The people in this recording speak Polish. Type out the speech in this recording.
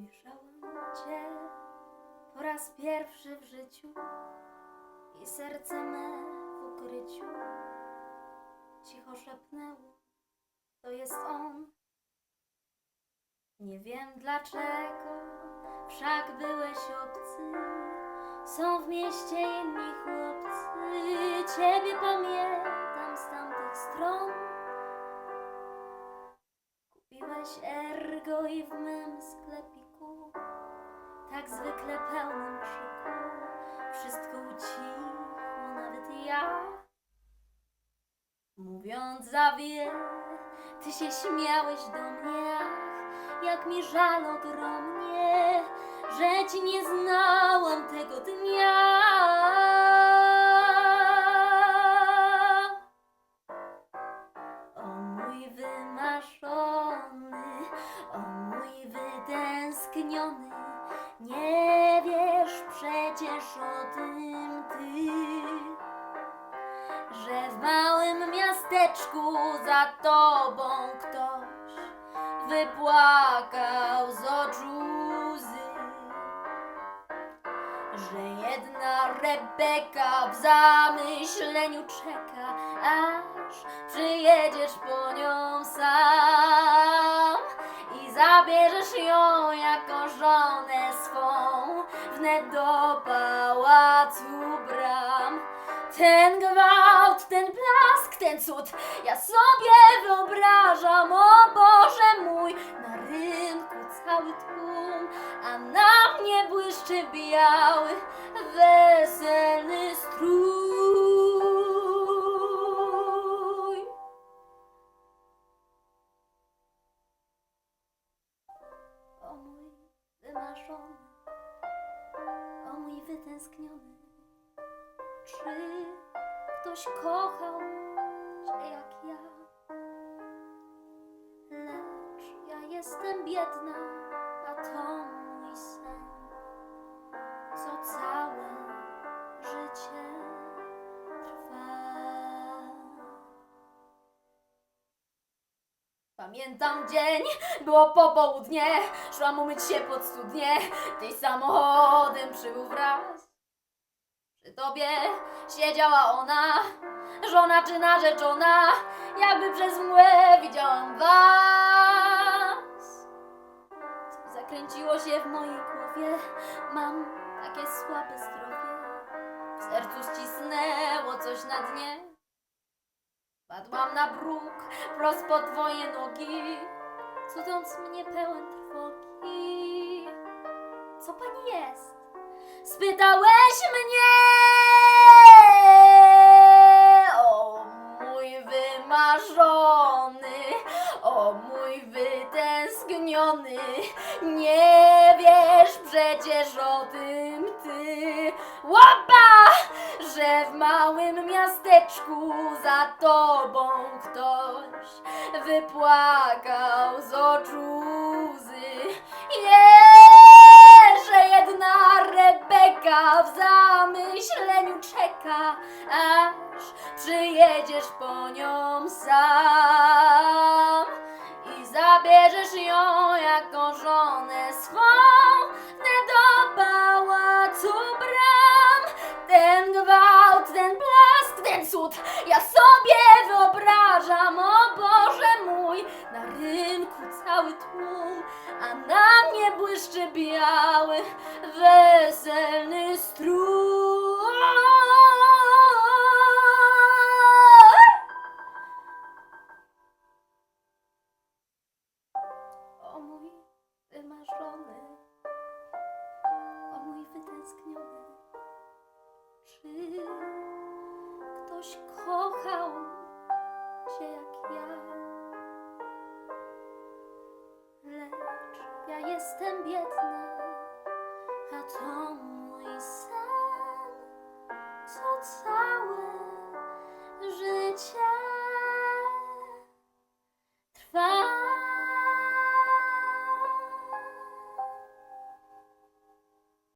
Ujrzałam Cię po raz pierwszy w życiu i serce me w ukryciu cicho szepnęło, to jest on. Nie wiem dlaczego, wszak byłeś obcy, są w mieście inni chłopcy, Ciebie pamiętam z tamtych stron. Kupiłeś tak zwykle pełnym krzyku, wszystko ucichło, nawet ja. Mówiąc za wiele, ty się śmiałeś do mnie, jak mi żal ogromnie, że ci nie znałam tego dnia. O mój wymaszony, o mój wytęskniony, nie wiesz przecież o tym ty, że w małym miasteczku za tobą ktoś wypłakał z oczu łzy że jedna Rebeka w zamyśleniu czeka, aż przyjedziesz po nią sam i zabierzesz ją do pałacu bram. Ten gwałt, ten blask, ten cud, ja sobie wyobrażam, o Boże mój, na rynku cały tłum, a na mnie błyszczy biały, weselny strój. O mój wymaszony, o czy ktoś kochał cię jak ja? Lecz ja jestem biedna, a to mój sen, co całe życie trwa. Pamiętam dzień, było popołudnie, szłam umyć się pod studnię, tyś samochodem przybył wraz. Przy tobie siedziała ona, żona czy narzeczona, jakby przez mgłę widziałam was. Zakręciło się w mojej głowie, mam takie słabe zdrowie, w sercu ścisnęło coś na dnie. Padłam na bruk, prost pod twoje nogi, cudząc mnie pełen trwogi. Co pani jest? Spytałeś mnie, o mój wymarzony, o mój wytęskniony. Nie wiesz przecież o tym ty, łapa, że w małym miasteczku za tobą ktoś wypłakał z oczu W zamyśleniu czeka, aż przyjedziesz po nią sam i zabierzesz ją jako żonę swą. Wnet do pałacu bram. Ten gwałt, ten blask, ten cud, ja sobie wyobrażam, o Boże mój, na rynku cały tłum, a na mnie błyszczy biały, weselny strój. O mój wymarzony, o mój wytęskniony, czy ktoś kochał cię jak ja?